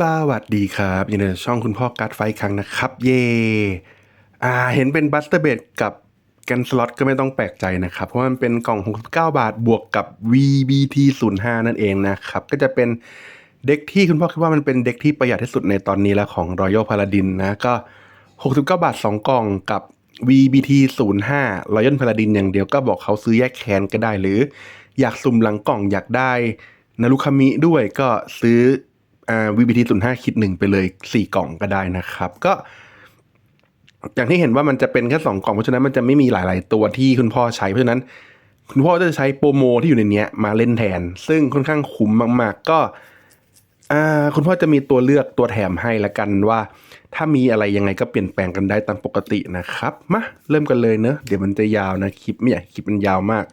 สวัสดีครับยินดีต้อนช่องคุณพ่อการ์ดไฟครั้งนะครับ เย่อ่าเห็นเป็นบัสเตอร์เบดกับแกนสล็อตก็ไม่ต้องแปลกใจนะครับ เพราะมันเป็นกล่อง 69 บาทบวกกับ VBT 05นั่นเองนะครับ ก็จะเป็นเด็กที่คุณพ่อคิดว่ามันเป็นเด็กที่ประหยัดที่สุดในตอนนี้แล้วของ Royal Paladin นะ ก็ 69 บาท 2 กล่องกับ VBT 05 Royal Paladin อย่างเดียวก็บอกเขาซื้อแยกแคนก็ได้หรือ อยากสุ่มหลังกล่องอยากได้นารุคามิด้วยก็ซื้อ อ่า VBT 05คิดหนึ่งไปเลย4กล่องก็ได้นะครับ ก็ อย่างที่เห็นว่ามันจะเป็นแค่สองกล่องเพราะฉะนั้นมันจะไม่มีหลาย ๆ ตัวที่คุณพ่อใช้เพราะฉะนั้น คุณพ่อจะใช้โปรโมที่อยู่ในเนี้ยมาเล่นแทน ซึ่งค่อนข้างคุ้มมาก ๆ ก็คุณพ่อจะมีตัวเลือกตัวแถมให้ละกันว่า ถ้ามีอะไรยังไงก็เปลี่ยนแปลงกันได้ตามปกตินะครับมาเริ่มกันเลยเนอะเดี๋ยวมันจะยาวนะคลิปไม่อยากให้คลิปมันยาวมาก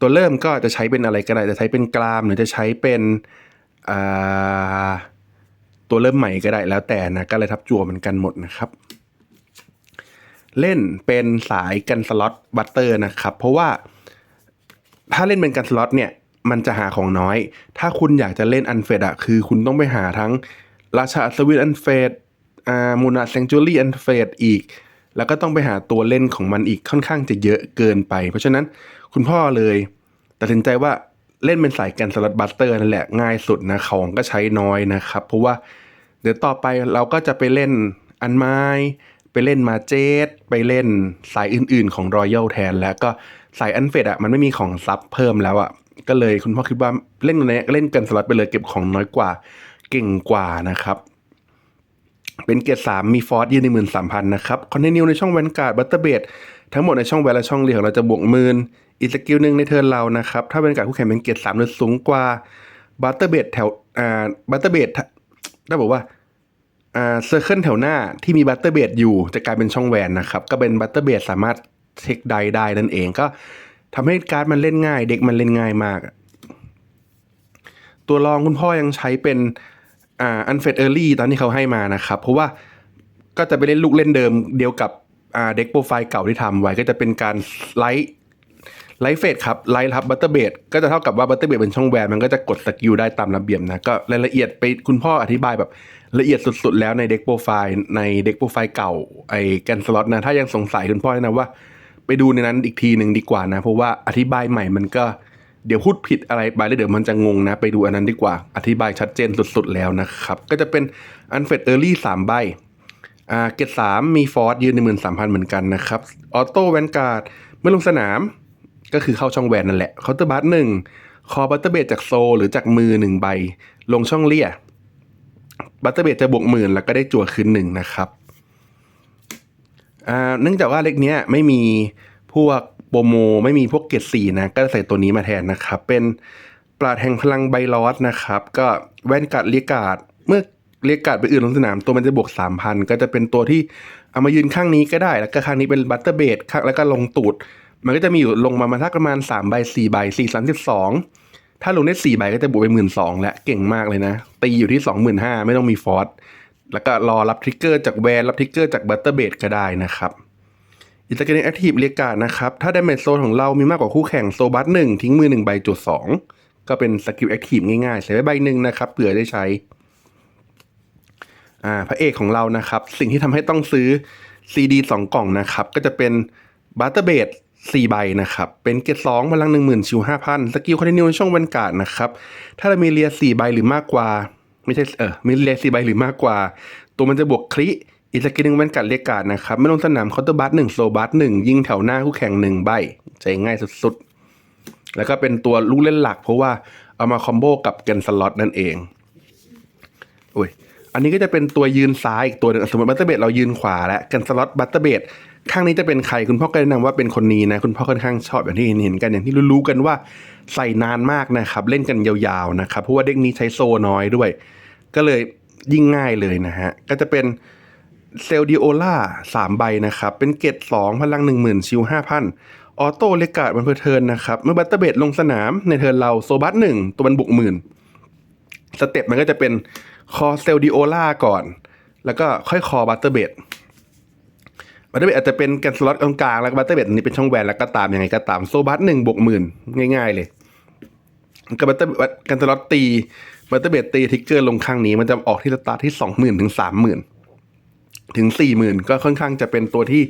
ตัวเริ่มก็จะใช้เป็นอะไรก็ได้จะใช้เป็นกราม หรือจะใช้เป็น ตัวเริ่มใหม่ก็ได้แล้วแต่นะก็เลยทับจั่วเหมือนกันหมดนะครับ เล่นเป็นสายกันสล็อตบัตเตอร์นะครับ เพราะว่าถ้าเล่นเป็นกันสล็อตเนี่ยมันจะหาของน้อย ถ้าคุณอยากจะเล่นอันเฟดอะคือคุณต้องไปหาทั้งราชาสวิตอันเฟดอ่ามูนาเซงจูรี่อันเฟดอีก แล้วก็ต้องไปหาตัวเล่นของมันอีกค่อนข้างจะเยอะเกินไป เพราะฉะนั้นคุณพ่อเลยตัดสินใจว่า เล่นเป็นสายกันสล็อตบัตเตอร์นั่นแหละง่ายสุดนะของก็ใช้น้อยนะครับ เพราะว่าเดี๋ยวต่อไปเราก็จะไปเล่นอันไม้ไปเล่นมาเจดไปเล่นสายอื่นๆ ของรอยัลแทน แล้วก็สายอันเฟดอะมันไม่มีของซับเพิ่มแล้วอะก็เลยคุณพ่อคิดว่าเล่นในเล่นกันสล็อตไปเลยเก็บของน้อยกว่าเก่งกว่านะครับ เป็นเกียร์สามมีฟอร์สยืนในหมื่นสามพันนะครับ คอนเทนิวในช่องแวนการ์ดบัตเตอร์เบด ทั้งหมดในช่องแวนและช่องเรียของเราจะบวกหมื่นอีกสกิลหนึ่งในเทิร์นเรานะครับ ถ้าเป็นการคู่แข่งเป็นเกียร์สามหรือสูงกว่าบัตเตอร์เบดแถวอ่าบัตเตอร์เบดได้บอกว่าอ่าเซอร์เคิลแถวหน้าที่มีบัตเตอร์เบดอยู่จะกลายเป็นช่องแวนนะครับ ก็เป็นบัตเตอร์เบดสามารถเช็คไดได้นั่นเองก็ทำให้การ์ดมันเล่นง่าย เด็กมันเล่นง่ายมาก ตัวรองคุณพ่อยังใช้เป็นอ่าอันเฟดเออร์ลี่ตอนที่เขาให้มานะครับ เพราะว่าก็จะไปเล่นลูกเล่นเดิมเดียวกับ เด็กโปรไฟล์เก่าที่ทำไว้ก็จะเป็นการไลท์ไลท์เฟดครับไลท์ทับบัตเตอร์เบดก็จะเท่ากับว่าบัตเตอร์เบดเป็นช่องแวนมันก็จะกดสกิลได้ตามระเบียบนะ ก็รายละเอียดไปคุณพ่ออธิบายแบบละเอียดสุดๆ แล้วในเด็กโปรไฟล์ในเด็กโปรไฟล์เก่าไอ้แกนสล็อตนะ ถ้ายังสงสัยคุณพ่อแนะนำว่า ไปดูในนั้นอีกทีหนึ่งดีกว่านะ เพราะว่าอธิบายใหม่มันก็เดี๋ยวพูดผิดอะไรไปแล้วเดี๋ยวมันจะงงนะ ไปดูอันนั้นดีกว่า อธิบายชัดเจนสุดๆแล้วนะครับก็จะเป็นอันเฟดเออร์ลี่สามใบ อ่าเกตสามมีฟอร์สยืนในหมื่นสามพันเหมือนกันนะครับออโต้แวนการ์ดเมื่อลงสนามก็คือเข้าช่องแวนนั่นแหละเคาน์เตอร์บัตหนึ่งคอบัตเตอร์เบดจากโซ หรือจากมือหนึ่งใบ ลงช่องเลี่ยบัตเตอร์เบดจะบวกหมื่นแล้วก็ได้จั่วคืนหนึ่งนะครับเนื่องจากว่าเล็กเนี้ยไม่มีพวกโปรโม ไม่มีพวกเกรดสี่นะ ก็ใส่ตัวนี้มาแทนนะครับ เป็นปราดแห่งพลังไบลอสนะครับ ก็แว่นกัดเรียกาดเมื่อ เรียกการ์ดไปอื่นลงสนาม ตัวมันจะบวกสามพันก็จะเป็นตัวที่เอามายืนข้างนี้ก็ได้ แล้วก็ข้างนี้เป็นบัตเตอร์เบดแล้วก็ลงตูด มันก็จะมีอยู่ลงมามาทักประมาณสามใบสี่ใบสี่สามสิบสองถ้าลงได้สี่ใบก็จะบวกไปหมื่นสองแล้วเก่งมากเลยนะ ตีอยู่ที่สองหมื่นห้าไม่ต้องมีฟอร์สแล้วก็รอรับทริกเกอร์จากแวนรับทริกเกอร์จากบัตเตอร์เบดก็ได้นะครับอิสกินแอคทีฟเรียกการ์ดนะครับ ถ้าไดาเมจโซนของเรามีมากกว่าคู่แข่งโซบัสหนึ่งทิ้งมือหนึ่งใบจุดสองก็เป็นสกิลแอคทีฟง่ายๆ ใส่ไว้ใบหนึ่งนะครับเผื่อได้ใช้ อ่าพระเอกของเรานะครับ สิ่งที่ทำให้ต้องซื้อ CD สองกล่องนะครับ ก็จะเป็นบัตเตอร์เบดสี่ใบนะครับ เป็นเกตสองพลังหนึ่งหมื่นชิวห้าพันสกิลคอนติเนียช่องแวนการ์ดนะครับ ถ้าเรามีเรียสี่ใบหรือมากกว่า ไม่ใช่เออมีเรียสี่ใบหรือมากกว่า ตัวมันจะบวกคริอีกสกิลหนึ่งแวนการ์ดเรียกการ์ดนะครับ ไม่ลงสนามเคาน์เตอร์บัสหนึ่งโซบัสหนึ่งยิงแถวหน้าคู่แข่งหนึ่งใบใจง่ายสุดๆ แล้วก็เป็นตัวลูกเล่นหลัก เพราะว่าเอามาคอมโบกับแกนสล็อตนั่นเองอุ้ย อันนี้ก็จะเป็นตัวยืนซ้ายอีกตัวหนึงสมมติบัตเตอร์เบดเรายืนขวาแล้วกันสล็อตบัตเตอร์เบดข้างนี้จะเป็นใครคุณพ่อก็แนะนำว่าเป็นคนนี้นะ คุณพ่อค่อนข้างชอบอย่างที่เห็นเห็นกันอย่างที่รู้ๆกันว่าใส่นานมากนะครับ เล่นกันยาวๆนะครับเพราะว่าเด็กนี้ใช้โซน้อยด้วย ก็เลยยิ่งง่ายเลยนะฮะก็จะเป็นเซลดิโอล่าสามใบนะครับ เป็นเกตสองพลังหนึ่งหมื่นชิวห้าพันออโต้เลกาดมันเพอร์เทินนะครับ เมื่อบัตเตอร์เบดลงสนามในเทิร์นเราโซบัสหนึ่งตัวมันบุกหมื่นสเต็ปมันก็จะเป็น คอเซลดิโอล่าก่อน แล้วก็ค่อยคอบัตเตอร์เบดบัตเตอร์เบดอาจจะเป็นแกนสล็อตตรงกลางแล้วบัตเตอร์เบดอันนี้เป็นช่องแวนแล้วก็ตามยังไงก็ตามโซบัสหนึ่งบวกหมื่นง่าย ๆ เลยกับบัตเตอร์กันตลอดตีบัตเตอร์เบดตีทิกเกอร์ลงข้างนี้ มันจะออกที่สตาร์ทที่สองหมื่นถึงสามหมื่นถึงสี่หมื่นก็ค่อนข้างจะเป็นตัวที่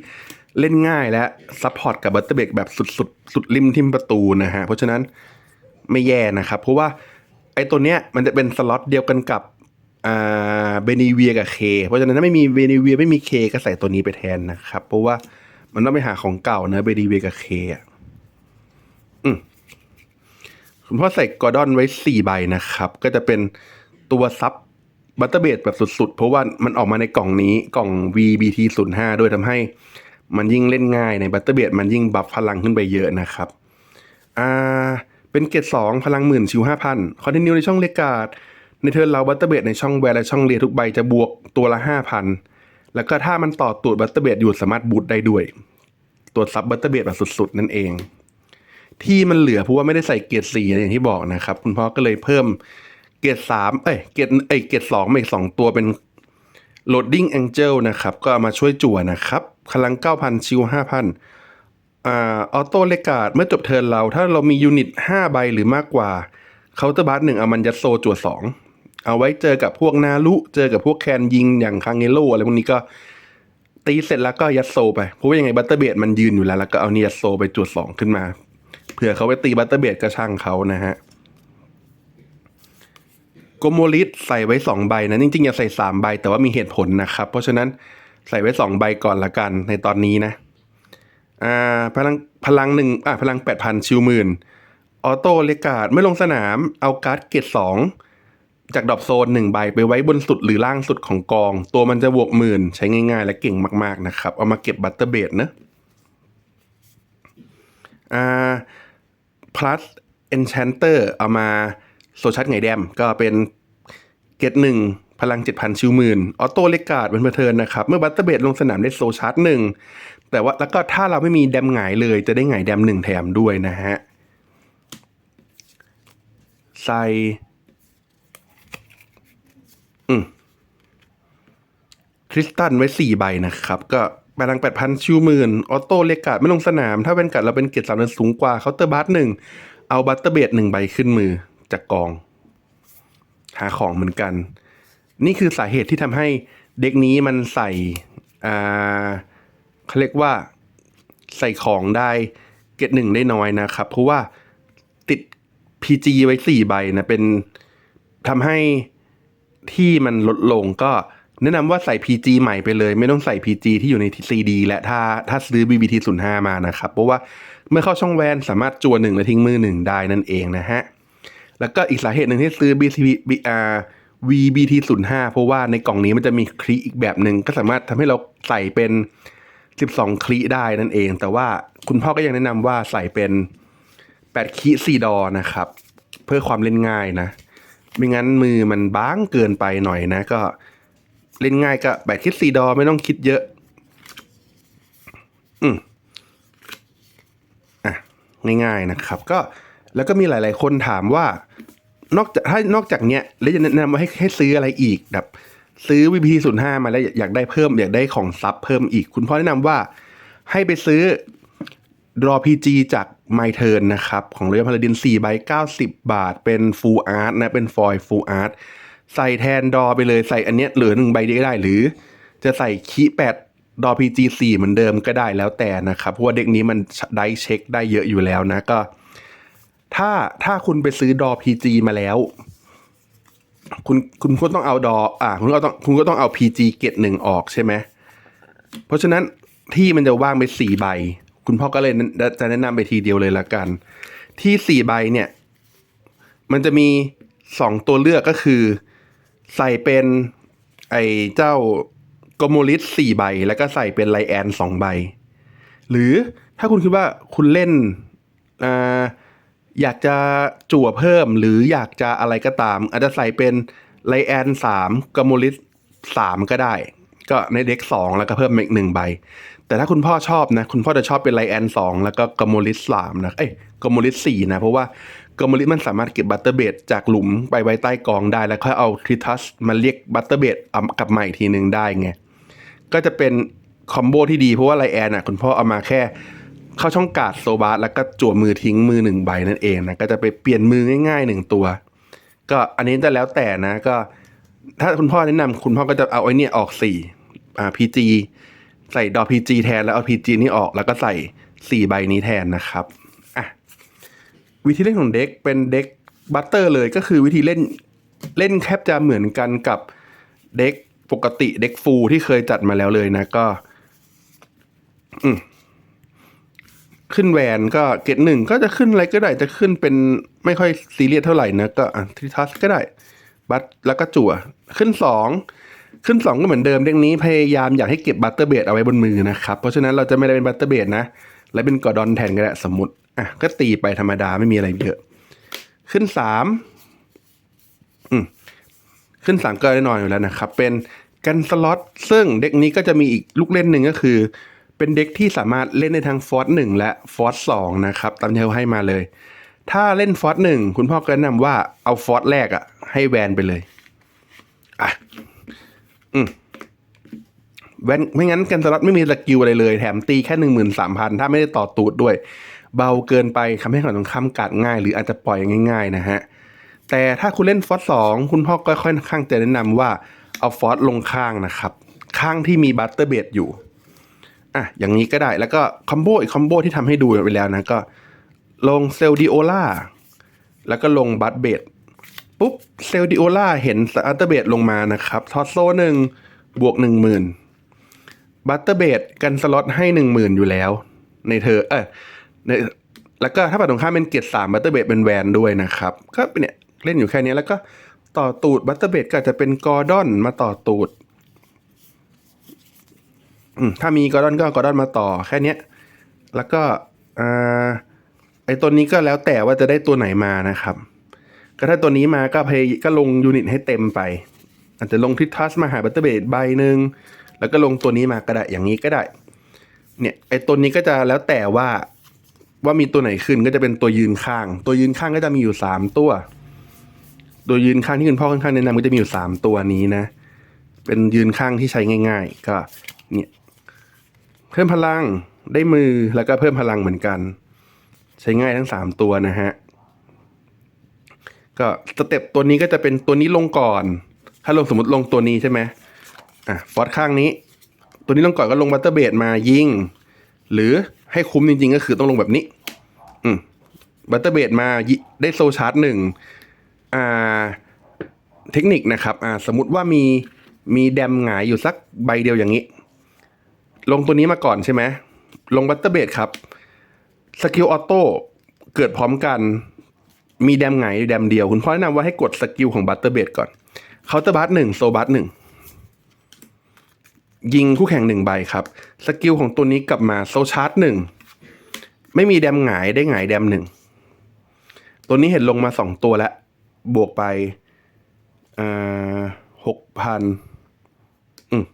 เล่นง่ายและซัพพอร์ตกับบัตเตอร์เบดแบบสุดสุดสุดริมทิมประตูนะฮะ เพราะฉะนั้นไม่แย่นะครับ เพราะว่าไอ้ตัวเนี้ยมันจะเป็นสล็อตเดียวกันกับ อ่าเบนีเวียกับเคเพราะฉะนั้นถ้าไม่มีเบนีเวียไม่มีเคก็ใส่ตัวนี้ไปแทนนะครับ เพราะว่ามันต้องไปหาของเก่าเนะเบนีเวียกับเคอะคุณพ่อใส่กอร์ดอนไว้สี่ใบนะครับ ก็จะเป็นตัวซับบัตเตอร์เบดแบบสุดๆ เพราะว่ามันออกมาในกล่องนี้กล่อง VBT 0 5ด้วยทำให้มันยิ่งเล่นง่ายในบัตเตอร์เบดมันยิ่งบัฟพลังขึ้นไปเยอะนะครับ อ่า เป็นเกรดสองพลังหมื่นชิวห้าพันคอนตินียในช่องเลกาด ในเทิร์นเราบัตเตอร์เบดในช่องแวร์และช่องเรียทุกใบจะบวกตัวละห้าพันแล้วก็ถ้ามันต่อตูดบัตเตอร์เบดอยู่สามารถบูตได้ด้วย ตัวซับบัตเตอร์เบดแบบสุดๆ นั่นเอง ที่มันเหลือเพราะว่าไม่ได้ใส่เกียร์สี่อย่างที่บอกนะครับ คุณพ่อก็เลยเพิ่มเกียร์สามเอ้ยเกียร์เอ้ยเกียร์สองมาอีกสองตัวเป็น loading angel นะครับ ก็ามาช่วยจั่วนะครับพลังเก้าพันชิวห้าพันอ่าออโต้เลกาดเมื่อจบเทิร์นเราถ้าเรามียูนิตห้าใบหรือมากกว่าเคาน์เตอร์บัสหนึ่งเอามันยัดโซจั่วสอง เอาไว้เจอกับพวกนารุเจอกับพวกแคนยิงอย่างคังเงโลอะไรพวกนี้ก็ตีเสร็จแล้วก็ยัดโซไปเพราะว่ายังไงบัตเตอร์เบดมันยืนอยู่แล้ว แล้วก็เอานี่ยัดโซไปจุดสองขึ้นมาเผื่อเขาไปตีบัตเตอร์เบดก็ช่างเขานะฮะโกโมลิสใส่ไว้สองใบนะจริงๆอย่าใส่สามใบ แต่ว่ามีเหตุผลนะครับ เพราะฉะนั้นใส่ไว้สองใบก่อนละกันในตอนนี้นะอ่าพลังพลังหนึ่งอ่าพลังแปดพันชิวหมื่นออโต้เลกาดไม่ลงสนามเอาการ์ดเกตสอง จากดรอปโซนหนึ่งใบไปไว้บนสุดหรือล่างสุดของกอง ตัวมันจะบวกหมื่นใช้ง่ายๆ และเก่งมากๆนะครับ เอามาเก็บบัตเตอร์เบดนะอ่า plus enchanter เอามาโซชัดไงแดม ก็เป็นเกตหนึ่งพลัง 7,000 ชิวหมื่นออโต้เลกาดเป็นเพอร์เทินนะครับ เมื่อบัตเตอร์เบดลงสนามได้โซชาร์จหนึ่งแต่ว่าแล้วก็ถ้าเราไม่มีแดมหงายเลยจะได้หงายแดมหนึ่งแถมด้วยนะฮะ ใส่ คริสตันไว้สี่ใบนะครับ ก็พลังแปดพันชิวหมื่นออโต้เลกาดไม่ลงสนาม ถ้าเป็นกัดเราเป็นเกียรติสามเดินสูงกว่าเคาน์เตอร์บัสหนึ่งเอาบัตเตอร์เบดหนึ่งใบขึ้นมือจากกอง หาของเหมือนกัน นี่คือสาเหตุที่ทำให้เด็กนี้มันใส่อ่าเขาเรียกว่าใส่ของได้เกตหนึ่งได้น้อยนะครับ เพราะว่าติด PG ไว้สี่ใบนะเป็นทำให้ ที่มันลดลงก็แนะนำว่าใส่ PG ใหม่ไปเลย ไม่ต้องใส่ PG ที่อยู่ใน CD และถ้าถ้าซื้อ BBT 0 5มานะครับ เพราะว่าเมื่อเข้าช่องแวนสามารถจัวหนึ่งและทิ้งมือหนึ่งได้นั่นเองนะฮะ แล้วก็อีกสาเหตุหนึ่งที่ซื้อ BCB BR VBT 0 5เพราะว่าในกล่องนี้มันจะมีคลีอีกแบบหนึ่งก็สามารถทำให้เราใส่เป็น 12 คลีได้นั่นเอง แต่ว่าคุณพ่อก็ยังแนะนำว่าใส่เป็น 8 คลี4ดอนะครับ เพื่อความเล่นง่ายนะ ไม่งั้นมือมันบ้างเกินไปหน่อยนะ ก็เล่นง่ายก็แบบคิดซีดอไม่ต้องคิดเยอะ อืมอะง่ายๆนะครับ ก็แล้วก็มีหลาย ๆ คนถามว่า นอกจากถ้านอกจากเนี้ยแล้วจะแนะนำว่าให้ให้ซื้ออะไรอีกแบบซื้อ VP 0 5มาแล้วอยากได้เพิ่มอยากได้ของซับเพิ่มอีก คุณพ่อแนะนำว่าให้ไปซื้อ Draw PG จาก My Turn นะครับ ของเรือพาราดิน4ใบ90 บาท เป็น Full Art นะ เป็นฟอยล์ Full Art ใส่แทนดอไปเลยใส่อันเนี้ยเหลือหนึ่งใบเดียวก็ได้ หรือจะใส่คีแปดดอ PG 4เหมือนเดิมก็ได้แล้วแต่นะครับ เพราะว่าเด็กนี้มันได้เช็คได้เยอะอยู่แล้วนะก็ ถ้าถ้าคุณไปซื้อดอ PG มาแล้ว คุณคุณก็ต้องเอาดอ อ่า คุณก็ต้องคุณก็ต้องเอา PG เกตหนึ่งออกใช่ไหมเพราะฉะนั้นที่มันจะว่างไปสี่ใบ คุณพ่อก็เลยจะแนะนำไปทีเดียวเลยละกัน ที่สี่ใบเนี่ย มันจะมีสองตัวเลือกก็คือ ใส่เป็นไอ้เจ้ากโมลิสสี่ใบ แล้วก็ใส่เป็นไลแอนสองใบ หรือถ้าคุณคิดว่าคุณเล่นออยากจะจั่วเพิ่มหรืออยากจะอะไรก็ตาม อาจจะใส่เป็นไลแอนสามกโมลิสสามก็ได้ ก็ในเด็กสองแล้วก็เพิ่มอีกหนึ่งใบ แต่ถ้าคุณพ่อชอบนะ คุณพ่อจะชอบเป็นไลแอนสองแล้วก็กโมลิสสามนะ เอ้ยกโมลิสสี่นะ เพราะว่ากโมลิสมันสามารถเก็บบัตเตอร์เบดจากหลุมไปไว้ใต้กองได้ แล้วค่อยเอาทริทัสมาเรียกบัตเตอร์เบดกลับมาอีกทีหนึ่งได้ไง ก็จะเป็นคอมโบที่ดีเพราะว่าไลแอนอะ คุณพ่อเอามาแค่เข้าช่องกาดโซบาสแล้วก็จั่วมือทิ้งมือหนึ่งใบนั่นเองนะ ก็จะไปเปลี่ยนมือง่ายๆหนึ่งตัว ก็อันนี้จะแล้วแต่นะก็ ถ้าคุณพ่อแนะนำคุณพ่อก็จะเอาไอ้นี่ออกสี่อ่าพีจี ใส่ดอพีจีแทนแล้วเอาพีจีนี่ออก แล้วก็ใส่สี่ใบนี้แทนนะครับอะวิธีเล่นของเด็กเป็นเด็กบัตเตอร์เลยก็คือวิธีเล่นเล่นแคบจะเหมือนกันกับเด็กปกติเด็กฟูลที่เคยจัดมาแล้วเลยนะก็ อืมขึ้นแวนก็เกตหนึ่งก็จะขึ้นอะไรก็ได้จะขึ้นเป็นไม่ค่อยซีเรียสเท่าไหร่นะก็อะทิทัสก็ได้ บัตแล้วก็จั่ว ขึ้นสอง ขึ้นสองก็เหมือนเดิมเด็กนี้พยายามอยากให้เก็บบัตเตอร์เบดเอาไว้บนมือนะครับ เพราะฉะนั้นเราจะไม่ได้เป็นบัตเตอร์เบดนะ และเป็นกอดอนแทนก็ได้สมมติอะก็ตีไปธรรมดาไม่มีอะไรเยอะ ขึ้นสามอืมขึ้นสามก็แน่นอนอยู่แล้วนะครับ เป็นกันสล็อตซึ่งเด็กนี้ก็จะมีอีกลูกเล่นหนึ่งก็คือ เป็นเด็กที่สามารถเล่นในทั้งฟอร์สหนึ่งและฟอร์สสองนะครับตามที่เขาให้มาเลย ถ้าเล่นฟอร์สหนึ่งคุณพ่อก็แนะนำว่าเอาฟอร์สแรกอะให้แวนไปเลยอะ อืมแวนไม่งั้นกันสล็อตไม่มีสกิลอะไรเลย แถมตีแค่หนึ่งหมื่นสามพันถ้าไม่ได้ต่อตูดด้วย เบาเกินไปทำให้ฝั่งตรงข้ามกัดง่าย หรืออาจจะปล่อยง่าย ๆ นะฮะ แต่ถ้าคุณเล่นฟอสสองคุณพ่อก็ค่อนข้างจะแนะนำว่า เอาฟอสลงข้างนะครับ ข้างที่มีบัตเตอร์เบดอยู่อะอย่างนี้ก็ได้แล้วก็คอมโบอีกคอมโบที่ทำให้ดูไปแล้วนะก็ ลงเซลดิโอล่าแล้วก็ลงบัตเบด ปุ๊บเซลดิโอล่าเห็นบัตเตอร์เบดลงมานะครับทอสโซหนึ่งบวกหนึ่งหมื่นบัตเตอร์เบดกันสล็อตให้หนึ่งหมื่นอยู่แล้ว ในเธอเออในแล้วก็ถ้าฝั่งตรงข้ามเป็นเกียรดสามบัตเตอร์เบดเป็นแวนด้วยนะครับก็เป็นเนี่ยเล่นอยู่แค่นี้แล้วก็ต่อตูดบัตเตอร์เบดก็จะเป็นกอร์ดอนมาต่อตูดถ้ามีกอร์ดอนก็กอร์ดอนมาต่อแค่นี้แล้วก็อไอตัวนี้ก็แล้วแต่ว่าจะได้ตัวไหนมานะครับ ก็ถ้าตัวนี้มาก็พยก็ลงยูนิตให้เต็มไป อาจจะลงทิทัสมาหาบัตเตอร์เบดใบหนึ่งแล้วก็ลงตัวนี้มาก็ได้อย่างนี้ก็ได้ เนี่ยไอตัวนี้ก็จะแล้วแต่ว่าว่ามีตัวไหนขึ้นก็จะเป็นตัวยืนข้าง ตัวยืนข้างก็จะมีอยู่สามตัว ตัวยืนข้างที่คุณพ่อค่อนข้างแนะนำก็จะมีอยู่สามตัวนี้นะ เป็นยืนข้างที่ใช้ง่าย ๆ ก็เนี่ยเพิ่มพลังได้มือแล้วก็เพิ่มพลังเหมือนกัน ใช้ง่ายทั้งสามตัวนะฮะ ก็สเต็ปตัวนี้ก็จะเป็นตัวนี้ลงก่อน ถ้าลงสมมติลงตัวนี้ใช่ไหมอะฟอสข้างนี้ ตัวนี้ลงก่อนก็ลงบัตเตอร์เบดมายิง หรือให้คุ้มจริงๆ ก็คือต้องลงแบบนี้ อืมบัตเตอร์เบดมาได้โซชาร์จหนึ่งอ่าเทคนิคนะครับอ่าสมมติว่ามีมีแดมหงายอยู่สักใบเดียวอย่างนี้ ลงตัวนี้มาก่อนใช่ไหมลงบัตเตอร์เบดครับสกิลออโต้เกิดพร้อมกัน มีแดมหงแดมเดียว คุณพ่อแนะนำว่าให้กดสกิลของบัตเตอร์เบดก่อนเคาน์เตอร์บัตหนึ่งโซบัตหนึ่งยิงคู่แข่งหนึ่งใบครับ สกิลของตัวนี้กลับมาโซชาร์จหนึ่งไม่มีแดมหงายได้หงายแดมหนึ่งตัวนี้เห็นลงมาสองตัวแล้ว บวกไปหกพันอืม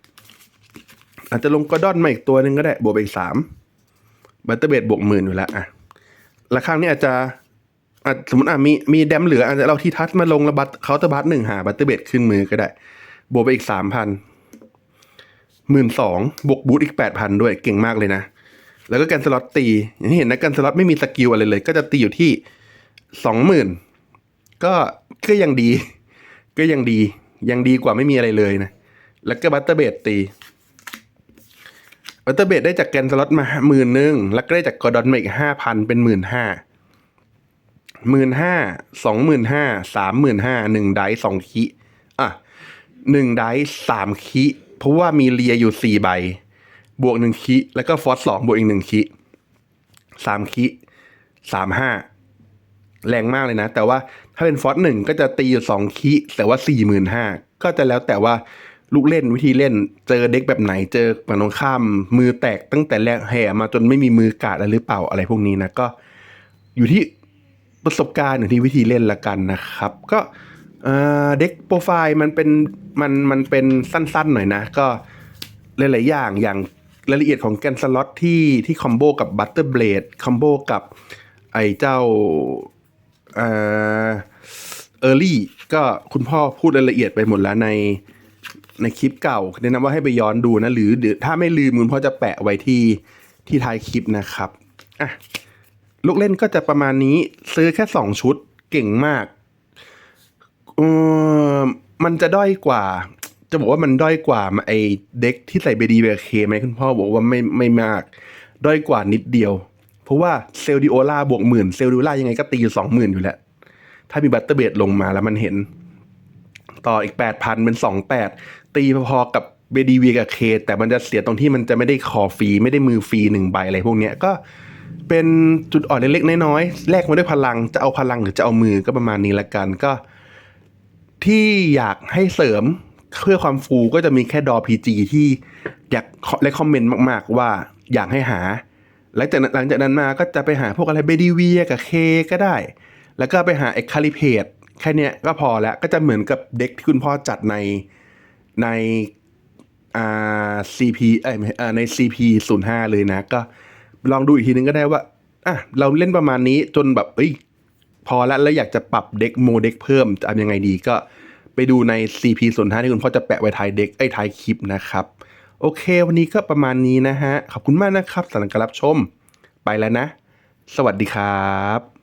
อาจจะลงกระดอนมาอีกตัวหนึ่งก็ได้ บวกไปอีกสามบัตเตอร์เบดบวกหมื่นอยู่แล้วอะแล้วข้างนี้อาจจะ อะสมมติอะมีมีแดมเหลืออาจะเราที่ทัชมาลงแล้วบัตเคาน์เตอร์บัตหนึ่งหาบัตเตอร์เบดขึ้นมือก็ได้ บวกไปอีกสามพันหมื่นสองบวกบูทอีกแปดพันด้วยเก่งมากเลยนะ แล้วก็กันสล็อตตี อย่างที่เห็นนะกันสล็อตไม่มีสกิลอะไรเลย ก็จะตีอยู่ที่สองหมื่นก็ก็ยังดี ก็ยังดี ยังดีกว่าไม่มีอะไรเลยนะ แล้วก็บัตเตอร์เบดตีบัตเตอร์เบดได้จากแกนสล็อตมาหมื่นหนึ่งแล้วก็ได้จากกอร์ดอนมาอีกห้าพันเป็นหมื่นห้า หมื่นห้าสองหมื่นห้าสามหมื่นห้าหนึ่งไดสองคิอะหนึ่งไดสามคิเพราะว่ามีเลียอยู่สี่ใบบวกหนึ่งคิแล้วก็ฟอสสองบวกอีกหนึ่งคิสามคิสามห้าแรงมากเลยนะ แต่ว่าถ้าเป็นฟอสหนึ่งก็จะตีอยู่สองคิแต่ว่าสี่หมื่นห้าก็จะแล้วแต่ว่าลูกเล่นวิธีเล่นเจอเด็กแบบไหนเจอฝั่งตรงข้ามมือแตกตั้งแต่แรกแห่มาจนไม่มีมือกาดอะไรหรือเปล่าอะไรพวกนี้นะก็อยู่ที่ ประสบการณ์อยู่ที่วิธีเล่นละกันนะครับ ก็เด็กโปรไฟล์มันเป็นมันมันเป็นสั้นๆหน่อยนะ ก็หลายๆอย่างอย่างรายละเอียดของแกนสล็อตที่ที่คอมโบกับบัตเตอร์เบลดคอมโบกับไอ้เจ้าเออร์ลี่ก็คุณพ่อพูดรายละเอียดไปหมดแล้วในในคลิปเก่าแนะนำว่าให้ไปย้อนดูนะ หรือถ้าไม่ลืมคุณพ่อจะแปะไว้ที่ที่ท้ายคลิปนะครับอะ ลูกเล่นก็จะประมาณนี้ซื้อแค่สองชุดเก่งมากเออมันจะด้อยกว่า จะบอกว่ามันด้อยกว่าไอเด็กที่ใส่เบดีเบเคไหมคุณพ่อบอกว่าไม่ไม่มาก ด้อยกว่านิดเดียว เพราะว่าเซลดิโอล่าบวกหมื่นเซลดิโอล่ายังไงก็ตีอยู่สองหมื่นอยู่แล้ว ถ้ามีบัตเตอร์เบดลงมาแล้วมันเห็น ต่ออีกแปดพันเป็นสองแปดตีพอๆกับเบดีเวีกับเคแต่มันจะเสียตรงที่มันจะไม่ได้คอฟรีไม่ได้มือฟรีหนึ่งใบอะไรพวกเนี้ยก็ เป็นจุดอ่อนเล็กๆน้อยๆแลกมาด้วยพลังจะเอาพลังหรือจะเอามือก็ประมาณนี้ละกันก็ ที่อยากให้เสริมเพื่อความฟูก็จะมีแค่ดอพีจีที่อยากและคอมเมนต์มาก ๆ ว่าอยากให้หาหลังจากนั้นหลังจากนั้นมาก็จะไปหาพวกอะไรเบดีเวียกับเคก็ได้ แล้วก็ไปหาเอ็กคาลิเพดแค่นี้ก็พอแล้วก็จะเหมือนกับเด็กที่คุณพ่อจัดในในอ่า CP เอ้ยไม่อ่าใน CP 0 5เลยนะ ก็ ลองดูอีกทีนึงก็ได้ว่าอะเราเล่นประมาณนี้จนแบบเอ้ยพอแล้วแล้วอยากจะปรับเด็กโมเด็กเพิ่มจะทำยังไงดีก็ไปดูใน CP 0 5ที่คุณพ่อจะแปะไว้ท้ายเด็กไอ้ท้ายคลิปนะครับ โอเค วันนี้ก็ประมาณนี้นะฮะ ขอบคุณมากนะครับสำหรับการรับชม ไปแล้วนะ สวัสดีครับ